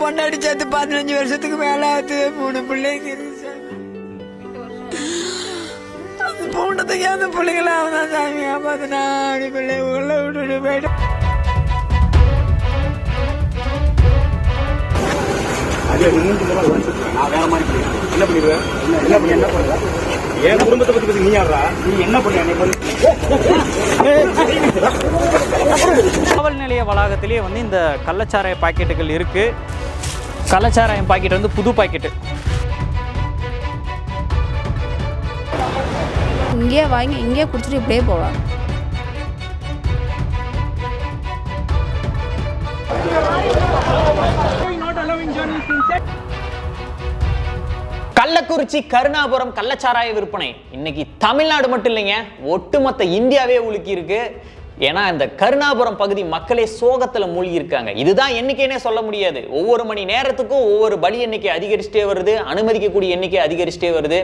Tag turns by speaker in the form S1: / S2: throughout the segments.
S1: பொண்டாடி சேர்த்து பதினஞ்சு வருஷத்துக்கு மேல ஆகுது மூணு பிள்ளைங்க அந்த பொண்ணத்துக்கு அந்த பிள்ளைங்களாம் தான் சாமி ஆபாதுனா அப்படி பிள்ளை உள்ள விட்டுட்டு போயிட்டு.
S2: அதே நீ மூஞ்சி மேல வந்து நான் வேற மாதிரி பண்ணிடுவேன். என்ன பண்ணிடுவேன் என்ன பண்ணி என்ன பண்ணுவேன் என் குடும்பத்தை பத்தி பத்தி நீ என்ன பண்ணி
S3: காவல் நிலைய வளாகத்திலேயே வந்து இந்த கள்ளச்சாராய பாக்கெட்டுகள் இருக்கு. கள்ளச்சாராயம் பாக்கெட் வந்து புது பாக்கெட்டு
S4: இங்கேயே வாங்கி இங்கேயே குடிச்சிட்டு இப்படியே போவாங்க
S3: கள்ளக்குறிச்சி கருணாபுரம் கள்ளச்சாராய விற்பனை. இன்னைக்கு தமிழ்நாடு மட்டும் இல்லைங்க ஒட்டுமொத்த இந்தியாவே உலுக்கி இருக்கு ஏன்னா இந்த கருணாபுரம் பகுதி மக்களே சோகத்துல மூழ்கி இருக்காங்க இதுதான் எண்ணிக்கைனே சொல்ல முடியாது. ஒவ்வொரு மணி நேரத்துக்கும் ஒவ்வொரு பலி எண்ணிக்கை அதிகரிச்சுட்டே வருது அனுமதிக்கக்கூடிய எண்ணிக்கை அதிகரிச்சுட்டே வருது.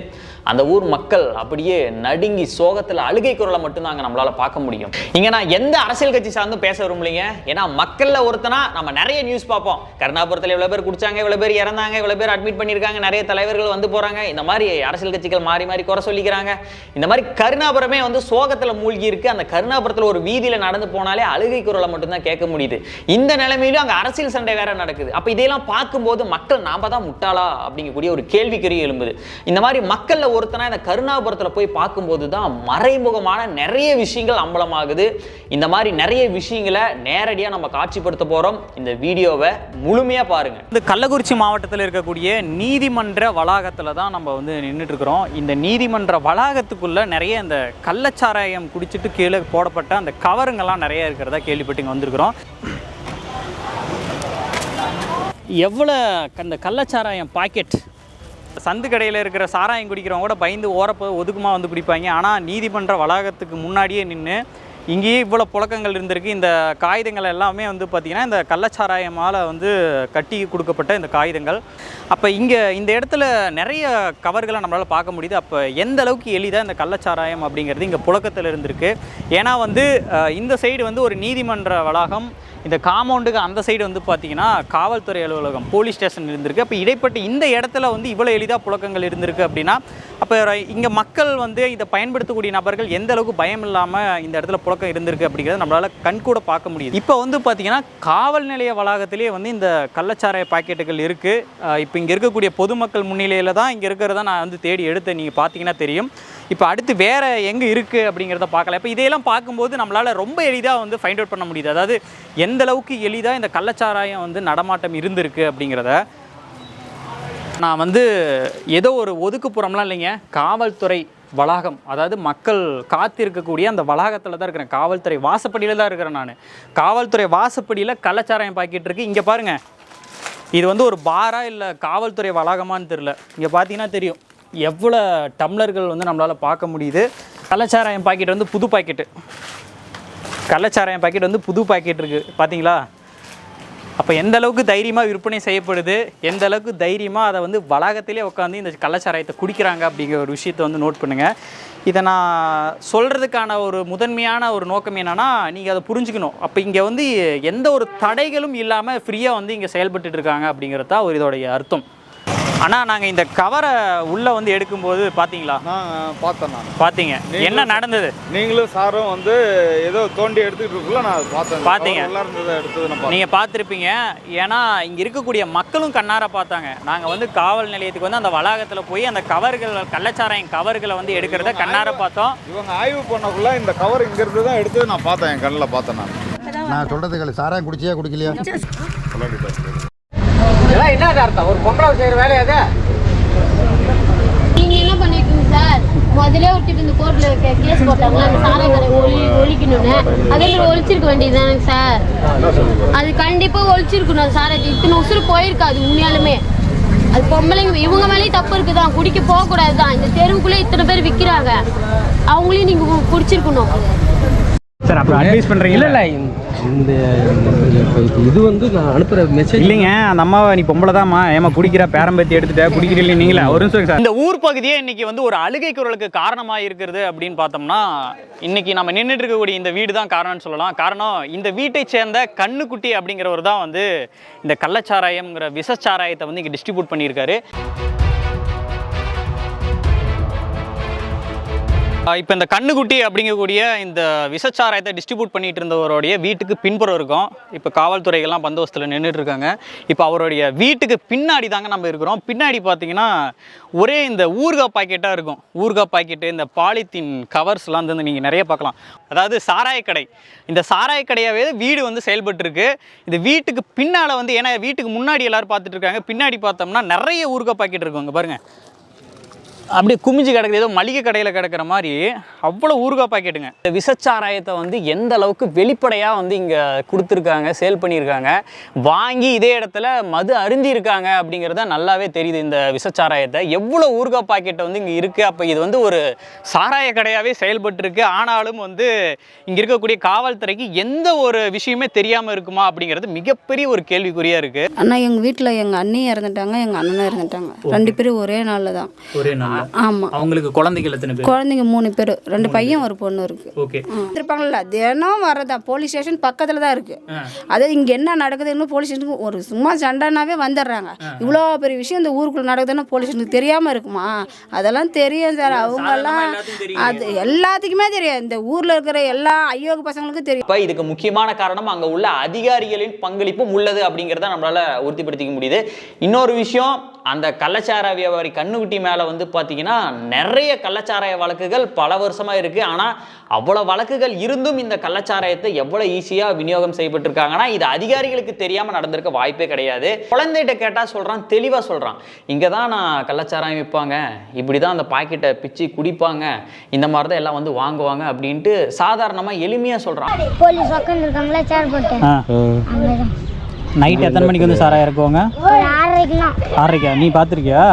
S3: அந்த ஊர் மக்கள் அப்படியே நடுங்கி சோகத்துல அழுகை குரலை மட்டும்தாங்க நம்மளால பார்க்க முடியும். இங்க நான் எந்த அரசியல் கட்சி சார்ந்தும் பேச விரும்பலைங்க. ஏன்னா மக்கள்ல ஒருத்தனா நம்ம நிறைய நியூஸ் பார்ப்போம். கருணாபுரத்தில் இவ்வளவு பேர் குடிச்சாங்க இவ்வளவு பேர் இறந்தாங்க இவ்வளவு பேர் அட்மிட் பண்ணியிருக்காங்க நிறைய தலைவர்கள் வந்து போறாங்க. இந்த மாதிரி அரசியல் கட்சிகள் மாறி மாறி குறை சொல்லிக்கிறாங்க. இந்த மாதிரி கருணாபுரமே வந்து சோகத்துல மூழ்கி இருக்கு அந்த கருணாபுரத்தில் ஒரு வீதியில் நடந்து போனாலே அழுகை குரலை மட்டும்தான் கேட்க முடியுது. இந்த நிலைமையிலும் அங்கே அரசியல் சண்டை வேற நடக்குது. அப்போ இதையெல்லாம் பார்க்கும்போது மக்கள் நாம தான் முட்டாளா அப்படிங்கக்கூடிய ஒரு கேள்விக்குறி எழும்புது. இந்த மாதிரி மக்களில் ஒருத்தனா இந்த கருணாபுரத்துல போய் பார்க்கும்போது தான் மறைமுகமான நிறைய விஷயங்கள் அம்பலமாகுது. இந்த மாதிரி நிறைய விஷயங்களை நேரடியா நம்ம காட்சிப்படுத்த போறோம். இந்த வீடியோவை முழுமையா பாருங்க. இந்த கள்ளக்குறிச்சி மாவட்டத்தில் இருக்கக்கூடிய நீதிமன்ற வளாகத்துல தான் நம்ம வந்து நின்றுட்டுருக்குறோம் இந்த நீதிமன்ற வளாகத்துக்குள்ள நிறைய இந்த கள்ளச்சாராயம் குடிச்சிட்டு கீழே போடப்பட்ட அந்த தவறுங்கள்லாம் நிறைய இருக்கிறதா கேள்விப்பட்டு இங்கே வந்திருக்கிறோம். எவ்வளோ அந்த கள்ளச்சாராயம் பாக்கெட் சந்து கடையில் இருக்கிற சாராயம் குடிக்கிறவங்க கூட பயந்து ஓரப்போ ஒதுக்குமா வந்து குடிப்பாங்க. ஆனால் நீதிமன்ற வளாகத்துக்கு முன்னாடியே நின்று இங்கேயே இவ்வளோ புழக்கங்கள் இருந்திருக்கு. இந்த காகிதங்கள் எல்லாமே வந்து பார்த்திங்கன்னா இந்த கள்ளச்சாராயமால் வந்து கட்டி கொடுக்கப்பட்ட இந்த காகிதங்கள். அப்போ இங்கே இந்த இடத்துல நிறைய கவர்களை நம்மளால் பார்க்க முடியுது. அப்போ எந்த அளவுக்கு எளிதாக இந்த கள்ளச்சாராயம் அப்படிங்கிறது இங்கே புழக்கத்தில் இருந்திருக்கு. ஏன்னா வந்து இந்த சைடு வந்து ஒரு நீதிமன்ற வளாகம் இந்த காம்பவுண்டுக்கு அந்த சைடு வந்து பார்த்தீங்கன்னா காவல்துறை அலுவலகம் போலீஸ் ஸ்டேஷன் இருந்திருக்கு. அப்போ இடைப்பட்ட இந்த இடத்துல வந்து இவ்வளோ எளிதாக புழக்கங்கள் இருந்திருக்கு அப்படின்னா அப்போ இங்கே மக்கள் வந்து இதை பயன்படுத்தக்கூடிய நபர்கள் எந்த அளவுக்கு பயம் இல்லாமல் இந்த இடத்துல புழக்கம் இருந்திருக்கு அப்படிங்கிறத நம்மளால் கண்கூட பார்க்க முடியுது. இப்போ வந்து பார்த்தீங்கன்னா காவல் நிலைய வளாகத்திலே வந்து இந்த கள்ளச்சாராய பாக்கெட்டுகள் இருக்குது இப்போ இங்கே இருக்கக்கூடிய பொதுமக்கள் முன்னிலையில் தான் இங்கே இருக்கிறத நான் வந்து தேடி எடுத்தேன். நீங்கள் பார்த்தீங்கன்னா தெரியும். இப்போ அடுத்து வேறு எங்கே இருக்குது அப்படிங்கிறத பார்க்கலாம் இப்போ இதையெல்லாம் பார்க்கும்போது நம்மளால் ரொம்ப எளிதாக வந்து ஃபைண்ட் அவுட் பண்ண முடியுது. அதாவது எந்த அளவுக்கு எளிதாக இந்த கள்ளச்சாராயம் வந்து நடமாட்டம் இருந்திருக்கு அப்படிங்கிறத நான் வந்து ஏதோ ஒரு ஒதுக்குப்புறம்லாம் இல்லைங்க. காவல்துறை வளாகம் அதாவது மக்கள் காத்திருக்கக்கூடிய அந்த வளாகத்தில் தான் இருக்கிறேன். காவல்துறை வாசப்படியில் தான் இருக்கிறேன் நான். காவல்துறை வாசப்படியில் கள்ளச்சாராயம் பாக்கிட்டு இருக்கு. இங்கே பாருங்கள் இது வந்து ஒரு பாரா இல்லை காவல்துறை வளாகமான்னு தெரில இங்கே பார்த்தீங்கன்னா தெரியும். எவ்வளோ டம்ளர்கள் வந்து நம்மளால் பார்க்க முடியுது? கள்ளச்சாராயம் பாக்கெட் வந்து புது பாக்கெட்டு. கள்ளச்சாராயம் பாக்கெட் வந்து புது பாக்கெட் இருக்குது பார்த்தீங்களா அப்போ எந்த அளவுக்கு தைரியமாக விற்பனை செய்யப்படுது? எந்த அளவுக்கு தைரியமாக அதை வந்து வளாகத்திலே உட்காந்து இந்த கள்ளச்சாராயத்தை குடிக்கிறாங்க அப்படிங்கிற ஒரு விஷயத்தை வந்து நோட் பண்ணுங்கள் இதை நான் சொல்கிறதுக்கான ஒரு முதன்மையான ஒரு நோக்கம் என்னென்னா நீங்கள் அதை புரிஞ்சுக்கணும். அப்போ இங்கே வந்து எந்த ஒரு தடைகளும் இல்லாமல் ஃப்ரீயாக வந்து இங்கே செயல்பட்டுட்டு இருக்காங்க அப்படிங்கிறது தான் ஒரு இதோடைய அர்த்தம். ஆனால் நாங்கள் இந்த கவரை உள்ளே வந்து எடுக்கும்போது பார்த்தீங்களா
S5: நான் பார்த்தேன் நான்.
S3: பார்த்தீங்க என்ன நடந்தது?
S5: நீங்களும் சாரும் வந்து ஏதோ தோண்டி எடுத்துக்கிட்டு இருக்குள்ள நான் பார்த்தேன்.
S3: பார்த்தீங்க.
S5: எடுத்தது
S3: நீங்கள் பார்த்துருப்பீங்க. ஏன்னா இங்கே இருக்கக்கூடிய மக்களும் கண்ணார பார்த்தாங்க. நாங்கள் வந்து காவல் நிலையத்துக்கு வந்து அந்த வளாகத்தில் போய் அந்த கவர்கள் கள்ளச்சாராயம் கவர்களை வந்து எடுக்கிறத கண்ணார பார்த்தோம்.
S5: இவங்க ஆய்வு பண்ணக்குள்ள இந்த கவர் இங்க இருந்து தான் எடுத்து நான் பார்த்தேன் என் கண்ணில் பார்த்தேன் நான்.
S6: நான் சொல்றது கேளு. சாராயம் குடிச்சியா குடிக்கலையா?
S7: நீங்க என்ன பண்ணிருக்கீங்க சார்? முதல்ல ஒருத்திட்டு இந்த கோர்ட்ல கேஸ் போட்டாங்களா? அந்த சாராய கடை ஒளி ஒழிக்கணும்னு. அதே மாதிரி ஒழிச்சிருக்க வேண்டியதுதானங்க சார்? அது கண்டிப்பா ஒழிச்சிருக்கணும். சார் அது இத்தனை உசுறு போயிருக்காது உண்மையாலுமே. அது பொம்பளைங்க இவங்க மேலேயும் தப்பு இருக்குதான் குடிக்க போகக்கூடாது தான் இந்த தெருவுக்குள்ளே இத்தனை பேர் விற்கிறாங்க அவங்களையும் நீங்கள் குடிச்சிருக்கணும்
S8: சார் அப்போ அட்வைஸ் பண்ணுறீங்களா
S9: இல்லை இந்த இது வந்து நான் அனுப்புகிற மெசேஜ்
S8: இல்லைங்க அந்த அம்மாவை நீ பொம்பளை தான்மா. ஏமா குடிக்கிற பேரம்பத்தி எடுத்துட்ட? குடிக்கிறீங்க நீங்களா? ஒரு நிமிஷம் சார். இந்த ஊர் பகுதியே இன்னைக்கு வந்து ஒரு அழுகை குரலுக்கு காரணமா இருக்கிறது அப்படின்னு பார்த்தோம்னா இன்னைக்கு நம்ம நின்றுட்டு இருக்கக்கூடிய இந்த வீடு தான் காரணம்னு சொல்லலாம். காரணம் இந்த வீட்டை சேர்ந்த கண்ணுக்குட்டி அப்படிங்கிறவர் தான் வந்து இந்த கள்ளச்சாராயம்ங்கிற விஷச்சாராயத்தை வந்து இங்கே டிஸ்ட்ரிபியூட் பண்ணியிருக்காரு. இப்போ இந்த கண்ணுக்குட்டி அப்படிங்கக்கூடிய இந்த விஷச்சாராயத்தை டிஸ்ட்ரிபியூட் பண்ணிட்டு இருந்தவருடைய வீட்டுக்கு பின்புறம் இருக்கும். இப்போ காவல்துறைகள்லாம் பந்தோபஸ்தில் நின்றுட்டு இருக்காங்க இப்போ அவருடைய வீட்டுக்கு பின்னாடி தாங்க நம்ம இருக்கிறோம். பின்னாடி பார்த்தீங்கன்னா ஒரே இந்த ஊர்கா பாக்கெட்டாக இருக்கும். ஊர்கா பாக்கெட்டு இந்த பாலித்தீன் கவர்ஸ்லாம் வந்து நீங்கள் நிறைய பார்க்கலாம் அதாவது சாராயக்கடை இந்த சாராயக்கடையாகவே வீடு வந்து செயல்பட்டுருக்கு. இந்த வீட்டுக்கு பின்னால் வந்து ஏன்னா வீட்டுக்கு முன்னாடி எல்லோரும் பார்த்துட்டு இருக்காங்க பின்னாடி பார்த்தோம்னா நிறைய ஊர்கா பாக்கெட் இருக்குங்க பாருங்கள் அப்படியே குமிஞ்சு கிடக்குது ஏதோ மளிகை கடையில் கிடக்கிற மாதிரி. அவ்வளோ ஊறுகாய் பாக்கெட்டுங்க. இந்த விஷச்சாராயத்தை வந்து எந்த அளவுக்கு வெளிப்படையாக வந்து இங்கே கொடுத்துருக்காங்க சேல் பண்ணியிருக்காங்க வாங்கி இதே இடத்துல மது அருந்தி இருக்காங்க அப்படிங்கிறத நல்லாவே தெரியுது இந்த விஷச்சாராயத்தை எவ்வளோ ஊறுகாய் பாக்கெட்டை வந்து இங்கே இருக்குது அப்போ இது வந்து ஒரு சாராய கடையாகவே செயல்பட்டுருக்கு. ஆனாலும் வந்து இங்கே இருக்கக்கூடிய காவல்துறைக்கு எந்த ஒரு விஷயமே தெரியாமல் இருக்குமா அப்படிங்கிறது மிகப்பெரிய ஒரு கேள்விக்குறியாக இருக்குது
S4: அண்ணா எங்கள் வீட்டில் எங்கள் அண்ணியும் இறந்துட்டாங்க எங்கள் அண்ணனும் இறந்துட்டாங்க. ரெண்டு பேரும் ஒரே நாளில் தான்.
S8: ஒரே நாள்
S4: ஆமாம்
S8: அவங்களுக்கு குழந்தைகள் எத்தனை பேர்?
S4: குழந்தைங்க மூணு பேர். ரெண்டு பையன் ஒரு பொண்ணு இருக்கு.
S8: ஓகே.
S4: இருப்பாங்கல்ல தினம் வரதா போலீஸ் ஸ்டேஷன் பக்கத்தில் தான் இருக்கு. அதாவது இங்கே என்ன நடக்குதுன்னு போலீஸ் ஸ்டேஷனுக்கு ஒரு சும்மா சண்டைனாவே வந்துடுறாங்க. இவ்வளோ பெரிய விஷயம் இந்த ஊருக்குள்ள நடக்குதுன்னு போலீஸ் ஸ்டேஷனுக்கு தெரியாமல் இருக்குமா? அதெல்லாம் தெரியும் சார். அவங்கெல்லாம் அது எல்லாத்துக்குமே தெரியும் இந்த ஊரில் இருக்கிற எல்லா ஐயோக்கு பசங்களுக்கும் தெரியும்.
S8: இப்போ இதுக்கு முக்கியமான காரணம் அங்கே உள்ள அதிகாரிகளின் பங்களிப்பும் உள்ளது அப்படிங்கிறத நம்மளால உறுதிப்படுத்திக்க முடியுது. இன்னொரு விஷயம் அந்த கள்ளச்சார வியாபாரி கண்ணுக்குட்டி மேலே வந்து பார்த்தீங்கன்னா நிறைய கள்ளச்சாராய வழக்குகள் பல வருஷமாக இருக்குது ஆனால் அவ்வளோ வழக்குகள் இருந்தும் இந்த கள்ளச்சாராயத்தை எவ்வளோ ஈஸியாக விநியோகம் செய்யப்பட்டிருக்காங்கன்னா இது அதிகாரிகளுக்கு தெரியாமல் நடந்திருக்க வாய்ப்பே கிடையாது. குழந்தைகிட்ட கேட்டால் சொல்கிறான் தெளிவாக சொல்கிறான் இங்கே தான் நான் கள்ளச்சாராயம் விற்பாங்க இப்படி தான் அந்த பாக்கெட்டை பிச்சு குடிப்பாங்க. இந்த மாதிரி தான் எல்லாம் வந்து வாங்குவாங்க அப்படின்ட்டு சாதாரணமாக எளிமையாக சொல்கிறான்
S10: போலீஸ் உட்காந்துருக்காங்களா சேர் போட்டு. அங்கதான்
S8: நைட் எத்தனை மணிக்கு வந்து சாராயம்
S10: ஆறரைக்குலாம்
S8: ஆறரைக்கா? நீ பார்த்துருக்கியா?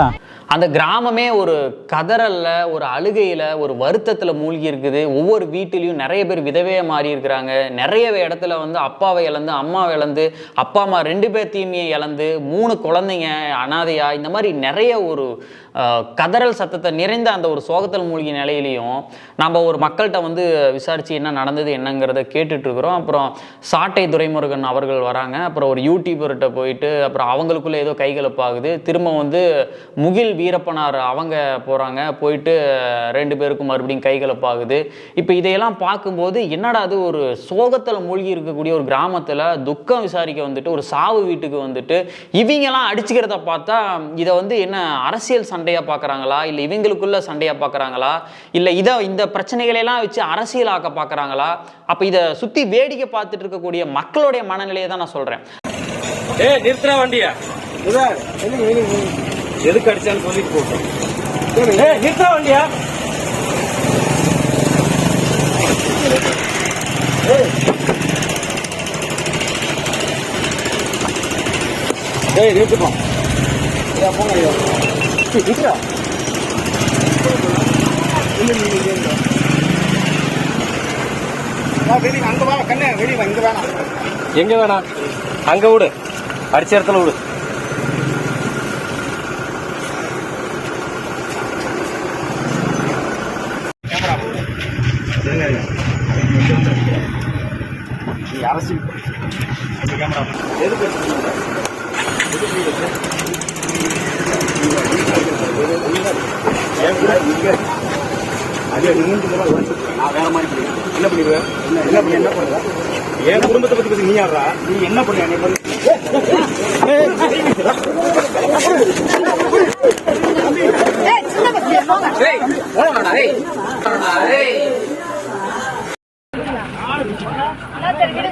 S8: அந்த கிராமமே ஒரு கதறல்ல ஒரு அழுகையில் ஒரு வருத்தத்தில் மூழ்கி இருக்குது. ஒவ்வொரு வீட்டிலையும் நிறைய பேர் விதவையாக மாறி இருக்கிறாங்க நிறைய இடத்துல வந்து அப்பாவை இழந்து அம்மாவை இழந்து அப்பா அம்மா ரெண்டு பேர் தீமையை இழந்து மூணு குழந்தைங்க அனாதையா இந்த மாதிரி நிறைய ஒரு கதறல் சத்தத்தை நிறைந்த அந்த ஒரு சோகத்தில் மூழ்கிய நிலையிலையும் நம்ம ஒரு மக்கள்கிட்ட வந்து விசாரித்து என்ன நடந்தது என்னங்கிறத கேட்டுட்ருக்குறோம் அப்புறம் சாட்டை துரைமுருகன் அவர்கள் வராங்க. அப்புறம் ஒரு யூடியூபர்கிட்ட போயிட்டு அப்புறம் அவங்களுக்குள்ளே ஏதோ கைகலப்பாகுது திரும்ப வந்து முகில் வீரப்பனார் அவங்க போகிறாங்க போயிட்டு ரெண்டு பேருக்கும் மறுபடியும் கைகலப்பாகுது இப்போ இதையெல்லாம் பார்க்கும்போது என்னடா அது ஒரு சோகத்தில் மூழ்கி இருக்கக்கூடிய ஒரு கிராமத்தில் துக்கம் விசாரிக்க வந்துட்டு ஒரு சாவு வீட்டுக்கு வந்துட்டு இவங்கெல்லாம் அடிச்சுக்கிறத பார்த்தா இதை வந்து என்ன அரசியல் சண்டையாக பார்க்குறாங்களா இல்லை இவங்களுக்குள்ள சண்டையாக பார்க்குறாங்களா இல்லை இதை இந்த பிரச்சனைகளெல்லாம் வச்சு அரசியலாக்க பார்க்குறாங்களா அப்போ இதை சுற்றி வேடிக்கை பார்த்துட்டு இருக்கக்கூடிய மக்களுடைய மனநிலையை தான் நான் சொல்கிறேன்
S2: ஏய் நிறுத்துற வண்டியா. எதுக்கு அடிச்சான்னு சொல்லி போட்டோம் ஏய் நிறுத்துற வண்டியா. ஏய் நிறுத்துப்போம் போங்க வா, வெளிய அங்க வா கண்ணே வெளிய இங்க வேணாம் எங்க வேணாம் அங்க விடு அடிச்ச இடத்துல விடு நான் வேற மாதிரி பண்ணிடுவேன் என்ன பண்ணிடுவேன் என்ன என்ன பண்ணுற? என் குடும்பத்தை பத்தி பத்தி நீ ஆடுறா நீ என்ன பண்ண என்ன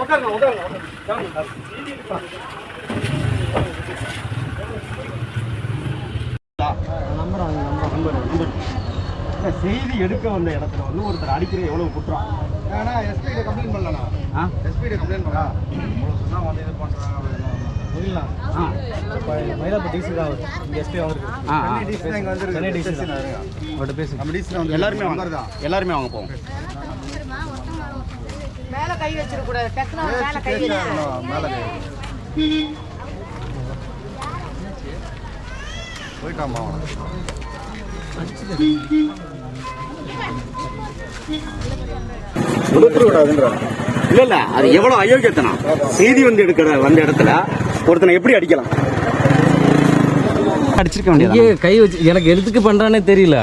S2: உட்காருங்க நம்பர் நம்பர் நம்பர் செய்தி எடுக்க வந்த இடத்துல வந்து ஒருத்தர் அடிக்கிற எவ்வளவு குற்றம்? எல்லாருமே எல்லாருமே வாங்க போவோம்.
S5: மேலே கை வச்சிடக்கூடாது. டக்குனு மேலே கை
S11: மேலே போயிட்டாமா
S2: இல்ல இல்ல அது எவ்வளவு அயோக்கியத்தனம். செய்தி வந்து எடுக்கிற வந்த இடத்துல ஒருத்தனை எப்படி அடிக்கலாம்? அடிச்சிருக்க
S9: இங்கே கை வச்சு எனக்கு எதுக்கு பண்றானே தெரியல.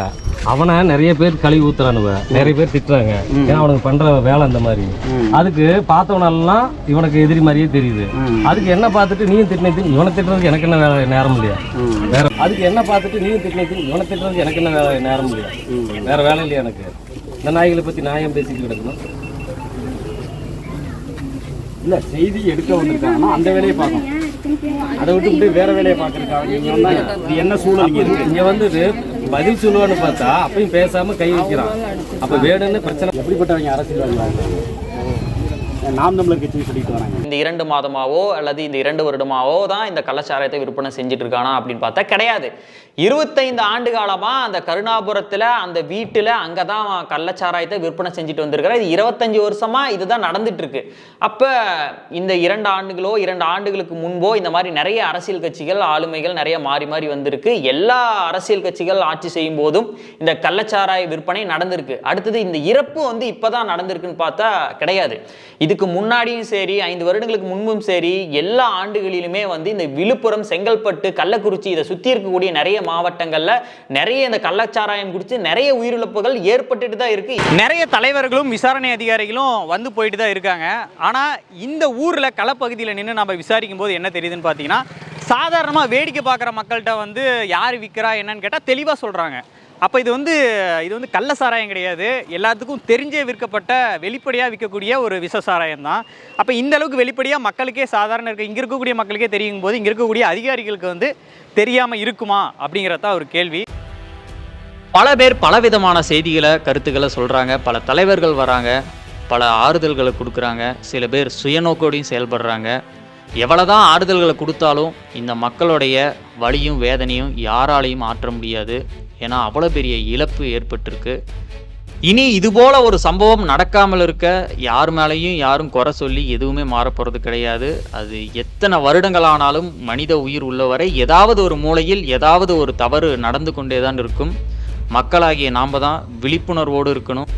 S9: அவனை நிறைய பேர் கழுவி ஊத்துறானுவ. நிறைய பேர் திட்டுறாங்க. ஏன்னா அவனுக்கு பண்ற வேலை அந்த மாதிரி. அதுக்கு பார்த்தவனெல்லாம் இவனுக்கு எதிரி மாதிரியே தெரியுது. அதுக்கு என்ன பார்த்துட்டு நீயும் திட்டினது? இவனை திட்டுறதுக்கு எனக்கு என்ன வேலை நேரம் இல்லையா? வேற அதுக்கு என்ன பார்த்துட்டு நீயும் திட்டினது? இவனை திட்டுறதுக்கு எனக்கு என்ன வேலை நேரம் இல்லையா? வேற வேலை இல்லையா எனக்கு? இந்த நாய்களை பத்தி நியாயம் பேசிக்கிட்டு கிடக்கணும்.
S2: இல்ல செய்தி எடுக்க வந்திருக்காங்கன்னா அந்த வேலையை பார்க்கணும். அதை விட்டு வேற வேலையை பார்க்கறதுக்காக வந்தா இது என்ன சூழல் இங்க இருக்கு?
S9: இங்கே வந்து பதில் சொல்லுவான்னு பார்த்தா அப்பயும் பேசாம கை வைக்கிறான். அப்ப வேணும்னு பிரச்சனை
S2: எப்படிப்பட்டவங்க அரசியல்வாதிகள் நாம் தமிழர் கட்சின்னு சொல்லிட்டு வராங்க.
S8: இந்த இரண்டு மாதமாவோ அல்லது இந்த இரண்டு வருடமாவோ தான் இந்த கள்ளச்சாராயத்தை விற்பனை செஞ்சுட்டு இருக்கானா அப்படின்னு பார்த்தா கிடையாது. இருபத்தைந்து ஆண்டு காலமா அந்த கருணாபுரத்துல அந்த வீட்டுல அங்கதான் தான் கள்ளச்சாராயத்தை விற்பனை செஞ்சுட்டு வந்திருக்கிறான் இது இருபத்தஞ்சி வருஷமா இதுதான் நடந்துட்டுருக்கு இருக்கு. அப்ப இந்த இரண்டு ஆண்டுகளோ இரண்டு ஆண்டுகளுக்கு முன்போ இந்த மாதிரி நிறைய அரசியல் கட்சிகள் ஆளுமைகள் நிறைய மாறி மாறி வந்திருக்கு. எல்லா அரசியல் கட்சிகள் ஆட்சி செய்யும் போதும் இந்த கள்ளச்சாராய விற்பனை நடந்திருக்கு. அடுத்தது இந்த இறப்பு வந்து இப்பதான் நடந்திருக்குன்னு பார்த்தா கிடையாது. இது இதுக்கு முன்னாடியும் சரி ஐந்து வருடங்களுக்கு முன்பும் சரி எல்லா ஆண்டுகளிலுமே வந்து இந்த விழுப்புரம் செங்கல்பட்டு கள்ளக்குறிச்சி இதை சுற்றி இருக்கக்கூடிய நிறைய மாவட்டங்களில் நிறைய இந்த கள்ளச்சாராயம் குடித்து நிறைய உயிரிழப்புகள் ஏற்பட்டுட்டு தான் இருக்கு. நிறைய தலைவர்களும் விசாரணை அதிகாரிகளும் வந்து போயிட்டு தான் இருக்காங்க. ஆனால் இந்த ஊரில் களப்பகுதியில் நின்று நம்ம விசாரிக்கும் போது என்ன தெரியுதுன்னு பார்த்தீங்கன்னா சாதாரணமாக வேடிக்கை பார்க்குற மக்கள்கிட்ட வந்து யார் விற்கிறா என்னன்னு கேட்டால் தெளிவாக சொல்கிறாங்க அப்போ இது வந்து இது வந்து கள்ள சாராயம் கிடையாது. எல்லாத்துக்கும் தெரிஞ்சே விற்கப்பட்ட வெளிப்படையாக விற்கக்கூடிய ஒரு விஷ சாராயம் தான். அப்போ இந்த அளவுக்கு வெளிப்படையாக மக்களுக்கே சாதாரண இருக்க இங்கே இருக்கக்கூடிய மக்களுக்கே தெரியும் போது இங்கே இருக்கக்கூடிய அதிகாரிகளுக்கு வந்து தெரியாமல் இருக்குமா அப்படிங்கிறது ஒரு கேள்வி. பல பேர் பலவிதமான செய்திகளை கருத்துக்களை சொல்கிறாங்க பல தலைவர்கள் வராங்க. பல ஆறுதல்களை கொடுக்குறாங்க. சில பேர் சுயநோக்கோடையும் செயல்படுறாங்க. எவ்வளோதான் ஆறுதல்களை கொடுத்தாலும் இந்த மக்களுடைய வலியும் வேதனையும் யாராலையும் மாற்ற முடியாது. ஏன்னா அவ்வளோ பெரிய இழப்பு ஏற்பட்டிருக்கு. இனி இதுபோல ஒரு சம்பவம் நடக்காமல் இருக்க யார் மேலேயும் யாரும் குறை சொல்லி எதுவுமே மாறப்போகிறது கிடையாது. அது எத்தனை வருடங்களானாலும் மனித உயிர் உள்ளவரை ஏதாவது ஒரு மூலையில் ஏதாவது ஒரு தவறு நடந்து கொண்டே தான் இருக்கும். மக்களாகிய நாம் தான் விழிப்புணர்வோடு இருக்கணும்.